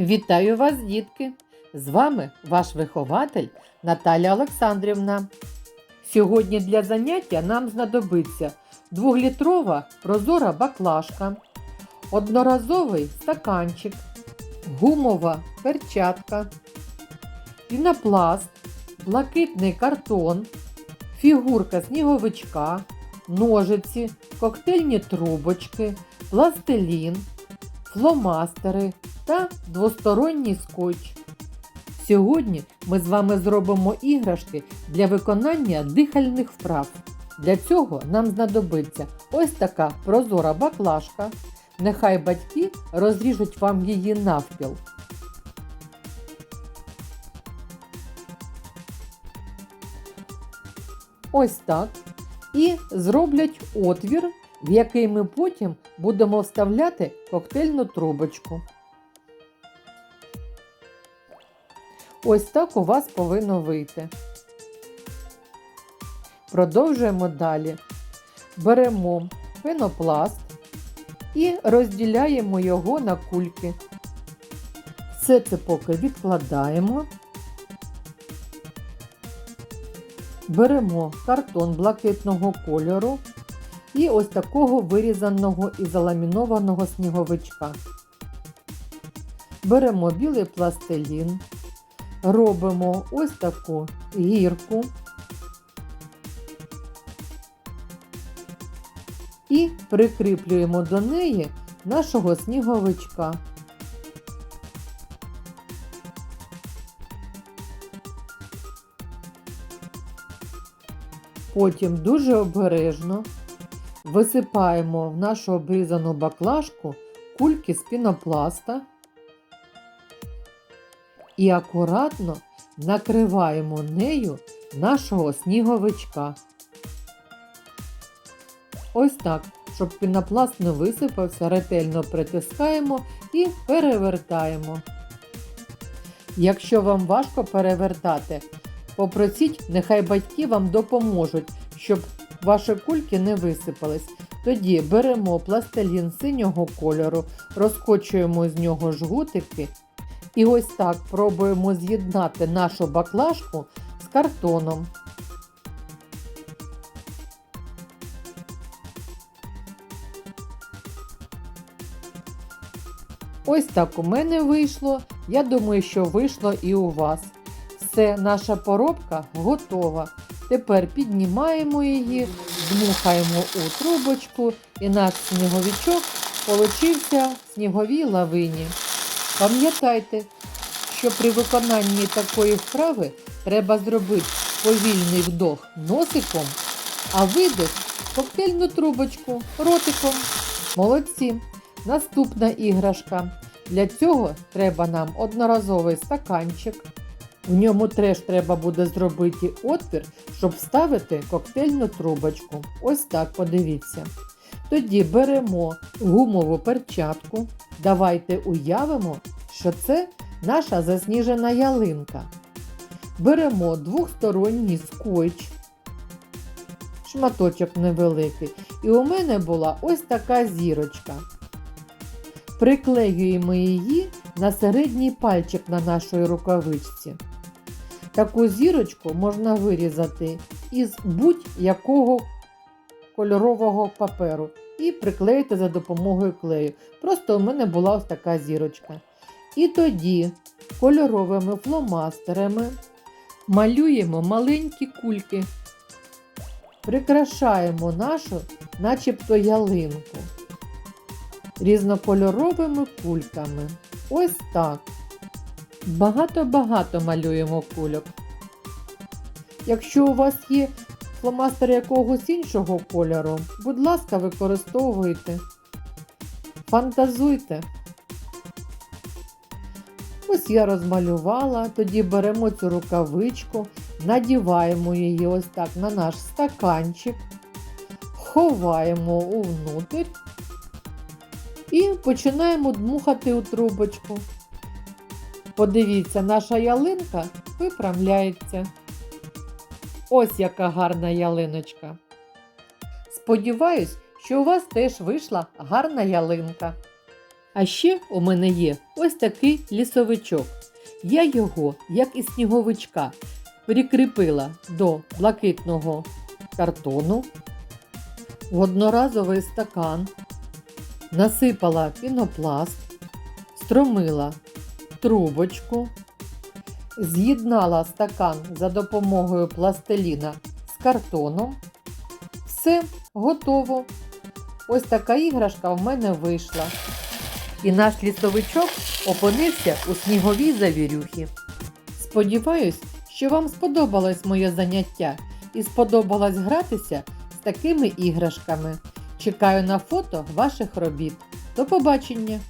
Вітаю вас, дітки! З вами ваш вихователь Наталя Олександрівна. Сьогодні для заняття нам знадобиться 2-літрова прозора баклажка, одноразовий стаканчик, гумова перчатка, пінопласт, блакитний картон, фігурка сніговичка, ножиці, коктейльні трубочки, пластилін, фломастери та двосторонній скотч. Сьогодні ми з вами зробимо іграшки для виконання дихальних вправ. Для цього нам знадобиться ось така прозора баклажка. Нехай батьки розріжуть вам її навпіл. Ось так. І зроблять отвір, в який ми потім будемо вставляти коктейльну трубочку. Ось так у вас повинно вийти. Продовжуємо далі. Беремо пенопласт і розділяємо його на кульки. Все це поки відкладаємо. Беремо картон блакитного кольору і ось такого вирізаного і заламінованого сніговичка. Беремо білий пластилін, робимо ось таку гірку і прикріплюємо до неї нашого сніговичка. Потім дуже обережно висипаємо в нашу обрізану баклажку кульки з пінопласта і акуратно накриваємо нею нашого сніговичка. Ось так, щоб пінопласт не висипався, ретельно притискаємо і перевертаємо. Якщо вам важко перевертати, попросіть, нехай батьки вам допоможуть, щоб ваші кульки не висипались. Тоді беремо пластилін синього кольору, розкочуємо з нього жгутики і ось так пробуємо з'єднати нашу баклажку з картоном. Ось так у мене вийшло. Я думаю, що вийшло і у вас. Все, наша поробка готова. Тепер піднімаємо її, дмухаємо у трубочку, і наш сніговичок получився в сніговій лавині. Пам'ятайте, що при виконанні такої вправи треба зробити повільний вдох носиком, а видих коктейльну трубочку ротиком. Молодці! Наступна іграшка. Для цього треба нам одноразовий стаканчик. В ньому теж треба буде зробити отвір, щоб вставити коктейльну трубочку. Ось так подивіться. Тоді беремо гумову перчатку. Давайте уявимо, що це наша засніжена ялинка. Беремо двохсторонній скотч, шматочок невеликий. І у мене була ось така зірочка. Приклеюємо її на середній пальчик на нашій рукавичці. Таку зірочку можна вирізати із будь-якого кольорового паперу і приклеїти за допомогою клею. Просто у мене була ось така зірочка. І тоді кольоровими фломастерами малюємо маленькі кульки, прикрашаємо нашу, начебто ялинку різнокольоровими кульками. Ось так. Багато-багато малюємо кульок. Якщо у вас є фломастер якогось іншого кольору, будь ласка, використовуйте. Фантазуйте. Ось я розмалювала, тоді беремо цю рукавичку, надіваємо її ось так на наш стаканчик, ховаємо увнутрь і починаємо дмухати у трубочку. Подивіться, наша ялинка виправляється. Ось яка гарна ялиночка. Сподіваюсь, що у вас теж вийшла гарна ялинка. А ще у мене є ось такий лісовичок. Я його, як і сніговичка, прикріпила до блакитного картону в одноразовий стакан, насипала пінопласт, стромила трубочку, з'єднала стакан за допомогою пластиліна з картоном. Все готово. Ось така іграшка в мене вийшла. І наш лісовичок опинився у сніговій завірюхі. Сподіваюсь, що вам сподобалось моє заняття і сподобалось гратися з такими іграшками. Чекаю на фото ваших робіт. До побачення!